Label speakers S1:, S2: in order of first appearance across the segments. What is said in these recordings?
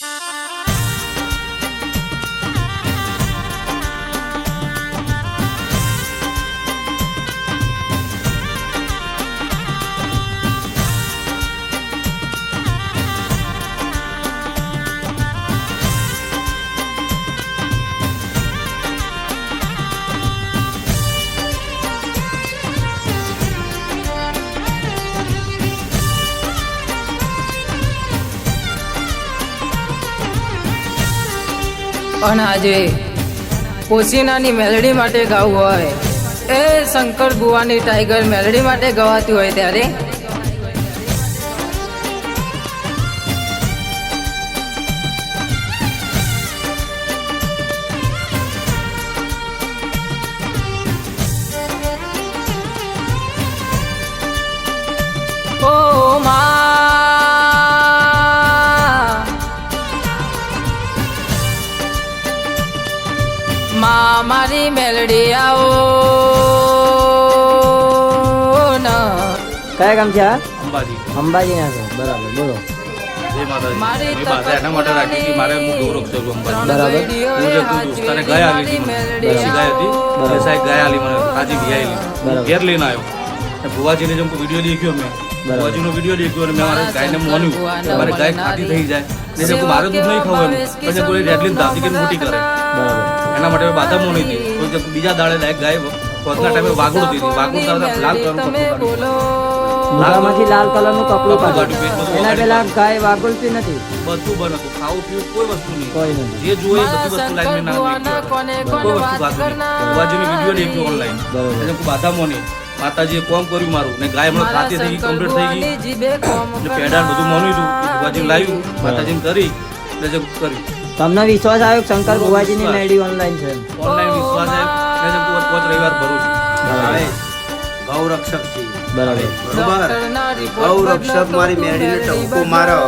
S1: Thank you. પણ આજે પોસીનાની મેલડી માટે ગાવું હોય. એ શંકર બુવાની ટાઈગર મેલડી માટે ગવાતી હોય ત્યારે મા મારી મેલડી આવો ન.
S2: કયા ગામ છે
S3: અંબાજી.
S2: અંબાજી ના છે. બરાબર બોલો.
S3: ઘેર લઈને આવ્યો. ભુવાજીને જેમ વીડિયો દેખ્યો મેં. ભુવાજીનો વીડિયો દેખ્યો અને મેં મારા ગાયને મોન્યું કે મારી ગાય ખાટી થઈ જાય. ને જે મારે દૂધ નહીં ખાવું એમ પછી કોઈ રેડલીને ધાતી કરીને મોટી કરે.
S2: બરાબર.
S3: એના માટે બાધા મોની હતી કોઈ બીજા દાડે લાયક ગાય પોતના ટાઈમે વાગડું દીધી. વાગડું તારે લાલ કલરનું
S1: તમે બોલો.
S2: મોઢામાંથી લાલ કલરનું કપડું
S3: કપડું
S2: કાઢ્યું. એના પેલા ગાય વાગુલતી નથી.
S3: બધું બંધ હતું. ખાવું પીવું કોઈ વસ્તુ નહીં.
S2: કોઈ નહીં.
S3: જે જોઈએ બધી વસ્તુ લાઈન મેં ના કોઈ વસ્તુ
S1: વાત
S3: બાકી નહીં બાજુની વીડિયો દેખ્યો ઓનલાઈન એટલે કોઈ બાધા મોની માતાજીએ કોમ કર્યું મારું ને ગાય હમણાં ખાતી થઈ ગઈ. કમ્પ્લીટ થઈ ગઈ એટલે પેડા બધું મોન્યું હતું ભુવાજી લાવ્યું. માતાજીને કરી એટલે જે કર્યું.
S2: તમને વિશ્વાસ આવ્યો કે શંકર ભુવાજીની મેડી ઓનલાઈન છે?
S3: ઓનલાઈન વિશ્વાસ આવ્યો. એટલે જે પોત પોત રવિવાર ભરું છું.
S4: ગૌરક્ષક છે.
S2: બરાબર.
S4: બરાબર? ગૌરક્ષક મારી મેળીને ટપકો મારો.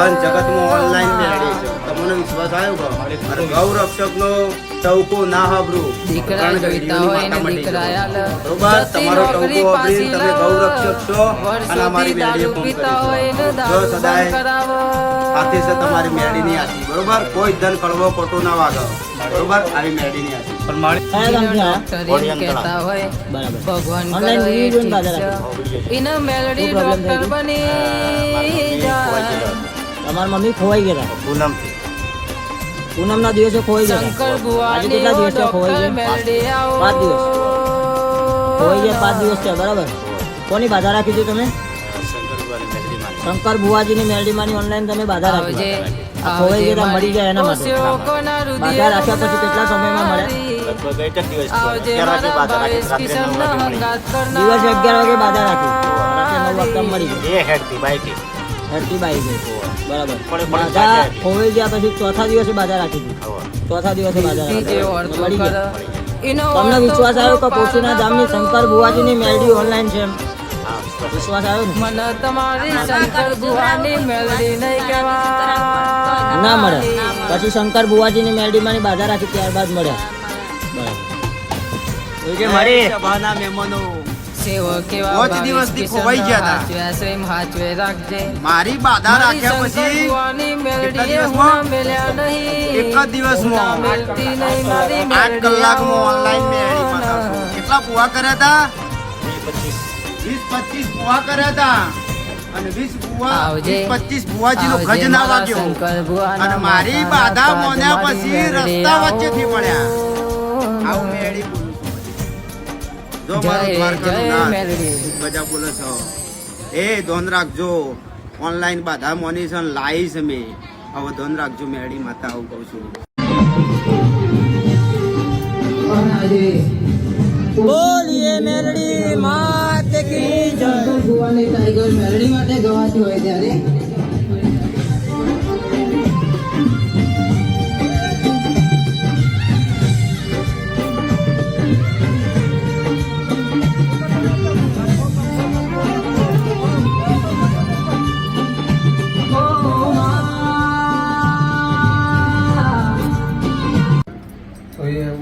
S4: અન જગતમાં ઓનલાઈન મેળવી છે. તમને વિશ્વાસ આવ્યો કે ગૌ રક્ષકનો ટવકો ના હાબરું
S1: દીકરા જોઈતા હોય ને દીકરા
S4: બરોબર તમારો ટવકો
S1: પાછી
S4: તમે
S1: ગૌ
S4: રક્ષક છો. અને અમારી મારી મેળીએ ફોન જો સદાય
S1: કરાવો.
S4: છે તમારી મેળીની હાથી બરોબર? કોઈ ધન કડવો ખોટો ના વાગો. બરોબર? આવી મેળીની હાથી
S3: પણ મારી?
S1: કહેતા હોય ભગવાન કરે છે. મેલડી ડોક્ટર બની જાય.
S2: તમારા મમ્મી ખોવાઈ ગયા
S4: પૂનમથી
S2: પૂનમના દિવસે ખોવાઈ ગયા.
S1: શંકર ભુવાની
S2: કેટલા દિવસ
S1: ખોઈ
S2: ગયા? પાંચ દિવસ. ખોવાઈ ગયા પાંચ દિવસ છે બરાબર. કોની બાધા રાખી હતી તમે? શંકર ભુવાજીની મેરડીમાંની ઓનલાઈન તમે બાધા રાખી. ખોવાઈ ગયા મળી જાય એના માટે. બાધા રાખ્યા પછી કેટલા સમયમાં
S1: મળે.
S2: દિવસે અગિયાર વાગે બાધા રાખી. રાત્રે નવ વાગતા મળી ગઈ હેડતી બાઈ ગઈ બરાબર. બાધા ખોવાઈ ગયા પછી ચોથા દિવસે બાધા રાખી હતી ચોથા દિવસે બાધા રાખી તમને વિશ્વાસ આવ્યો કે પોશીના ધામની શંકર ભુવાજીની મેળડી ઓનલાઈન છે વિશ્વાસ આવ્યો
S1: મને તમારી શંકર બુવાની મેલડી નહીં કહેવાય.
S2: ના મળે. પછી શંકર ભુવાજીની મેરડીમાંની બાધા રાખી ત્યારબાદ મળ્યા. બરાબર.
S4: સભાના મહેમાનો.
S1: સેવક એવા
S4: પાંચ ખોવાઈ ગયા હતા. મારી બાધા રાખ્યા પછી કેટલા. એક જ આઠ ઓનલાઈન મેળી પુવા કર્યા હતા વીસ પચીસ. પુવા કર્યા હતા અને વીસ પુવા પચીસ ગજ ના વાગ્યો. અને મારી બાધા મોન્યા પછી રસ્તા
S1: વચ્ચે
S4: થી પડ્યા. આવું મેળી. જો મારું દ્વારકાનું નાથ.
S1: મેલડી.
S4: બજા છો. એ ધોન રાખજો. ઓનલાઈન બાધા મોની છે લાઈ છે મેં. હવે ધોન રાખજો મેળી માતા આવું કહું છું.
S2: બોલીએ મેરડી માત કી જય.
S1: ભગવાન ટાઈગર મેરડી માટે ગવાતી હોય ત્યારે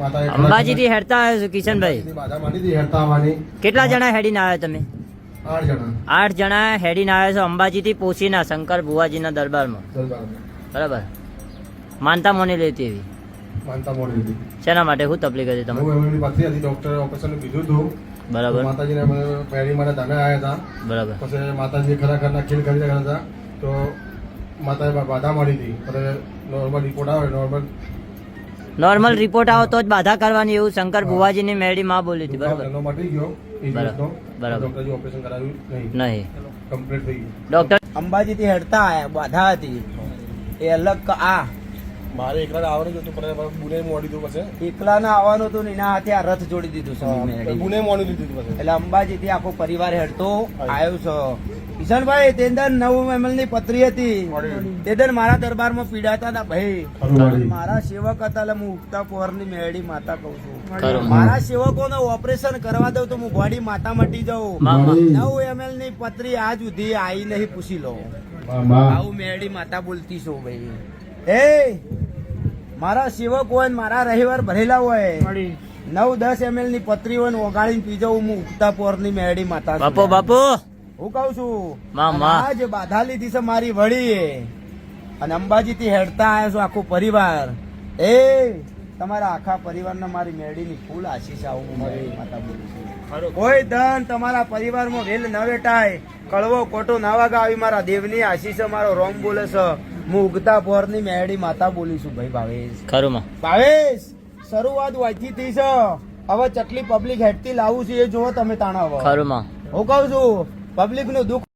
S2: અંબાજી થી હેડતા આવ્યો છું કિશનભાઈ? કેટલા જણા હેડીને આવ્યા તમે?
S5: આઠ જણા.
S2: હેડીને આવ્યા છો અંબાજી થી પોચીના શંકર ભુવાજીના દરબારમાં. બરાબર. માનતા મોની લેતી એવી?
S5: હતી
S2: શેના માટે? શું તકલીફ હતી
S5: તમે ડોક્ટરે ઓપરેશન કીધું હતું.
S2: બરાબર.
S5: માતાજીને પહેરી મને ધામે આવ્યા હતા.
S2: બરાબર.
S5: પછી માતાજી ખરેખરના ખીલ કરી રહ્યા હતા. તો માતાએ બાધા મળી હતી. નોર્મલ રિપોર્ટ આવે નોર્મલ
S2: નોર્મલ રિપોર્ટ આવો તો જ બાધા કરવાની એવું શંકર ભુવાજીની મેળી માં બોલી હતી બરાબર.
S5: નહીં.
S2: ડોક્ટર
S5: અંબાજી થઈ ગયું.
S2: ડોક્ટર
S4: અંબાજીથી હેડતા આયા બાધા હતી. એ અલગ આ.
S5: મારે એકલા આવવાનું હતું પણ બુને મોડી હતું પછી.
S4: એકલાના આવવાનું હતું ને એના હાથે આ રથ જોડી દીધું છે
S5: બુને મોડી દીધું
S4: એટલે અંબાજી અંબાજીથી આખો પરિવાર હેડતો આવ્યો છે. કિશનભાઈ તેંદર નવ એમએલની પત્રી હતી તેંદર મારા દરબારમાં પીડાતા હતા. ભાઈ મારા સેવક હતા એટલે હું ઉગતા પોરની મેળી માતા કહું છું. મારા સેવકોને ઓપરેશન કરવા દઉં તો હું બોડી માતા મટી જાઉં. નવ એમએલની પત્રી આજ સુધી આવી નહીં પૂછી લો. આવું મેળી માતા બોલતી છું ભાઈ. એ મારા સેવક હોય ને મારા રવિવાર ભરેલા હોય. નવ દસ એમએલની પત્રી હોય ને ઓગાળીને પી જાઉં હું ઉગતા પોરની મેળી માતા
S2: બાપુ બાપુ.
S4: હું કઉ છું
S2: માં,
S4: અને
S2: માં.
S4: આ જે બાધા લીધી છે મારી વળી અને અંબાજી થી હેડતા આવ્યા છું આખો પરિવાર. એ તમારા આખા પરિવારને મારી મેળીની ફૂલ આશીષ આવું મારી માતા બોલું છું. કોઈ ધન તમારા પરિવારમાં વેલ ન વેટાય. કળવો કોટો ના વાગા આવી મારા દેવની આશીષ મારો રોમ બોલે છે. હું ઉગતા પોરની મેળી માતા બોલી છું ભાઈ ભાવેશ.
S2: ખરું
S4: ભાવેશ શરૂઆત વાંચી થઈ છે. હવે ચટલી પબ્લિક હેડતી લાવું છું એ જોવો તમે તાણા હવે
S2: ખરું
S4: હું કઉ છું પબ્લિકનું દુઃખ